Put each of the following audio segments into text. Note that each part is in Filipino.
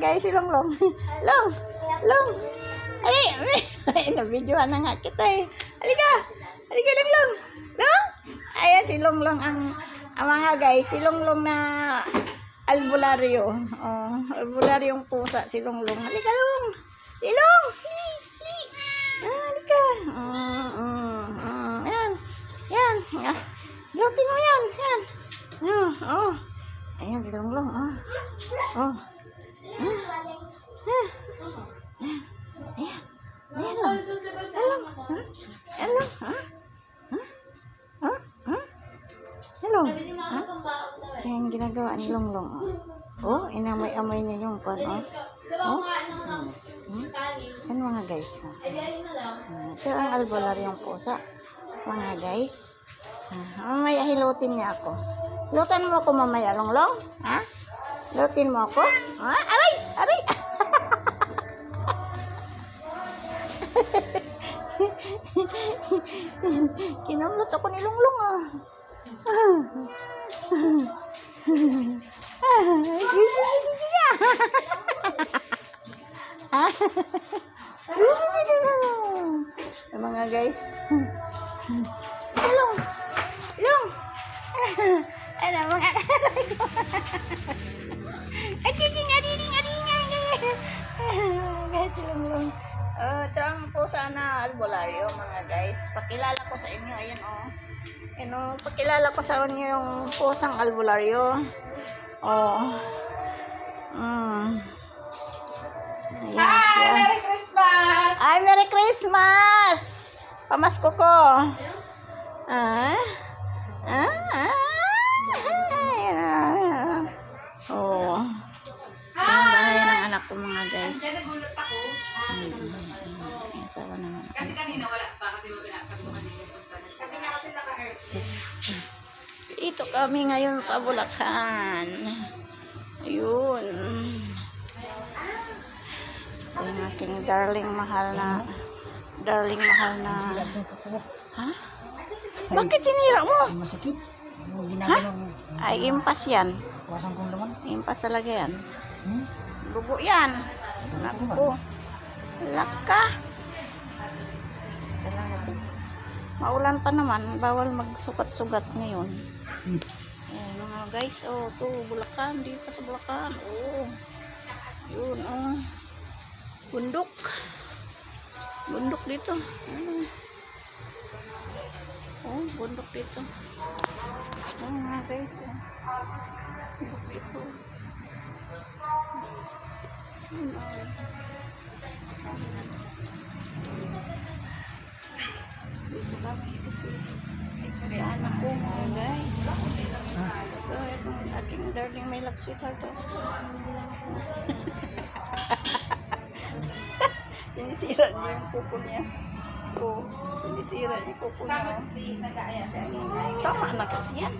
guys, si Long Long. Long! Ali! Ay, nabidyohan na nga kita eh. Halika! Halika Long Long! Ayan si Long Long ang, ang mga guys, si Long Long na albularyo. Oh, albularyong pusa si Long Long. Halika Long! Si Long! Li! Ah, halika! Mm, mm, mm. Yan! Yan! Ah, Lutin mo yan! Yan! Oh, oh. Ayan si Long Long. Oh. Oh. Ang ginagawa ni Longlong. Oh, oh inamay-amay niya yung pan. Oh. Oh. Hmm. Hmm? Yan mga guys. Oh. Ah, ito ang albularyong pusa. Mga guys. Ah, mamaya hilutin niya ako. Hilutan mo ako mamaya, Longlong. Ha? Hilutin mo ako? Ha? Aray! Aray! Kinamlot ako ni Longlong ah. Mga guys. Long! Long! Ano mga Guys, long long. Uh, ito ang pusa na albularyo, mga guys. Pakilala ko sa inyo. Ayan, oh. Ayan, oh. Pakilala ko sa inyo yung pusang albularyo. Oh. Mm. Ayan siya. Merry Christmas! Ay, Merry Christmas! Pamasko ko. Ah? Ah? Ah? Ah. Oh. Ito yung bahay ng anak ko mga guys. May asawa naman ako. Kasi kanina wala pa. Kasi wala sabi ko kanina. Sabi niya kasi naka-earth. Yes. Ito kami ngayon sa Bulacan. Ayun. Ito yung aking darling mahal na darling mahal na ha? Bakit sinira mo? Masakit. Ha? Ay, impas yan. Impas talaga yan. Hmm? Dugo yan. Naku. Laka. Maulan pa naman. Bawal magsukat-sugat ngayon. Ayan mga guys. Oh, to Bulacan. Dito sa Bulacan. Oh. Yun, oh. Bundok. Bundok dito. Ano? Oh, bundok dito. Oh, mga guys. Oh. Bundok dito. Yun, sa anak ko mga guys. Ito, itong aking darling may lapsita to. Sinisira niya yung kuko niya. Oo, sinisira yung kuko niya. Tama na kasi yan.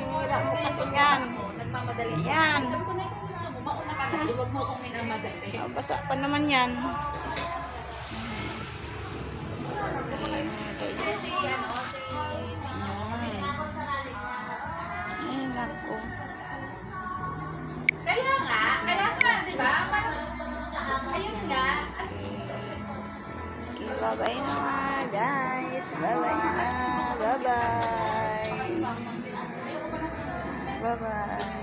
Sinira mo kasi yan. nagmamadali. Yan. Sabi ko na kung gusto mo, mauna ka na. Huwag mo akong minamadali. Ah, Basa pa naman yan. Ano. Kaya nga, kaya nga, di ba? Mas, ayun nga. Okay, bye-bye na guys. Bye-bye na. Bye-bye. Bye-bye.